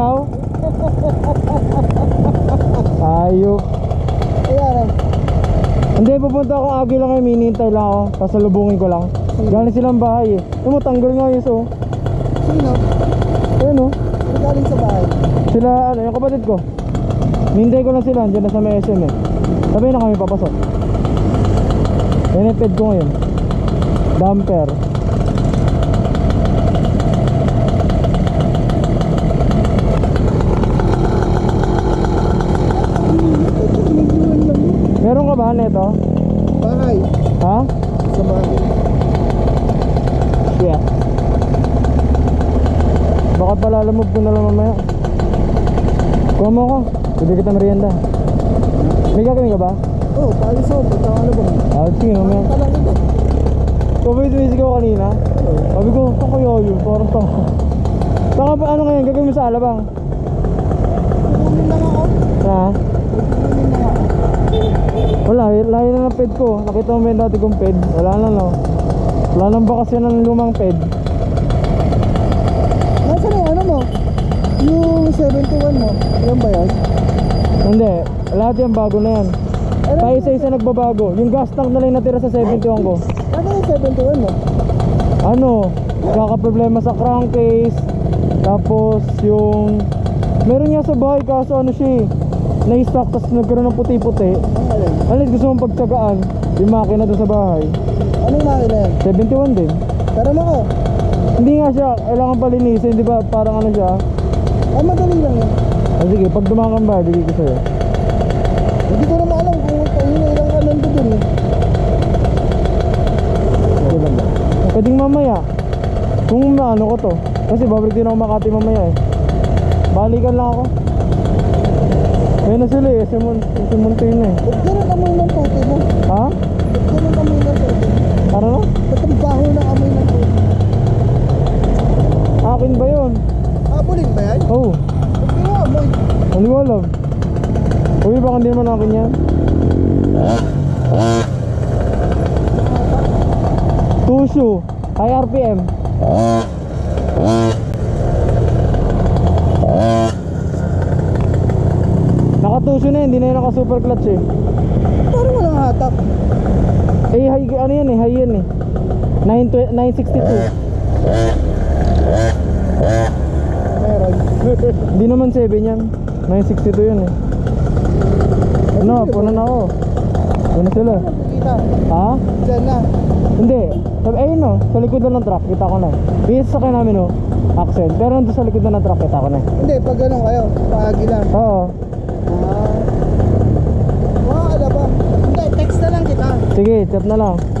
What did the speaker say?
ikaw? Ayup. Ayan. Hindi, pupunta ako agi lang kayo, minintay lang ako. Pasalubungin ko lang. Galing silang bahay eh. Yung matanggal nga yun, so. Sino? Ayun oh. Sino galing sa bahay? Sila, ano, yung kapatid ko. Nintay ko lang sila, dyan na sa may SM eh. Sabi na kami papasok. Yan yung ped ko ngayon. Damper. Ka ba nito? Bahay. Ha? Sa bahay. Yeah. Baka palalamove ko na lang mamaya. Kuha mo ako. Kita merienda. May gagawin ka ba? Oo, oh, paalis ako. Punta ka na ba? Ah, sige mamaya. Ka lang ito. Kung may tumisig ako kanina, sabi ko, saan kaya yun? Parang tanga. Ba, ano ngayon? Gagawin mo sa alabang? Kukunin lang ako. Ha? Kukunin lang ako. Wala, layo na ng ped ko. Nakita mo ba yung dati kong ped? Wala na no. Wala nang bakasyon ng lumang ped. Nasaan yung ano mo? Yung 71 mo. Yan ba yan? Hindi, lahat yan bago na yan. Ano Pa isa-isa nagbabago. Yung gas tank na lang natira sa 71 ko. Ano yung 71 mo? ano, problema sa crankcase, tapos yung, meron nga sa bahay kaso ano siya eh, na-stock tapos nagkaroon ng puti-puti. Alis gusto mong pagtsagaan, yung makina doon sa bahay. Anong makina yan? 71 din. Tara mo ko. Hindi nga siya, kailangan palinisin, di ba? Parang ano siya. Ah, madali lang yan. Ah, sige, pag dumakang ba, bigay ko sa'yo. Hindi ko naman alam kung pangina ilang ka nandun eh. Okay lang ba? Pwedeng mamaya. Kung maano ko to. Kasi babalik din ako Makati mamaya eh. Balikan lang ako. Na sila eh, Simonte na eh. Ba't ganun amoy ng puti mo? Ha? Ba't ganun amoy ng puti? Ano no? Ba't ang baho ng amoy ng puti? Akin ba yun? Habulin ba yan? Oh, Ba't ganun amoy? hindi ko alam. Uy, baka hindi naman akin yan. Tushu, high RPM. Naka-tushu na yun, hindi na yun naka-super clutch eh. Parang walang hatak. Eh, high, ano yan eh, high yan eh. 9, 962. Meron. Hindi naman 7 yan. 962 yun eh. Ano, puno na ako. Ano sila? Ha? Diyan na. Hindi. Sabi, ayun no, sa likod na ng truck, kita ko na. Bihis sa kanya namin no, accent. Pero nandun sa likod na ng truck, kita ko na. Hindi, pag ganun kayo, paagi lang. Oo. Ah. Mga alabang. Hindi,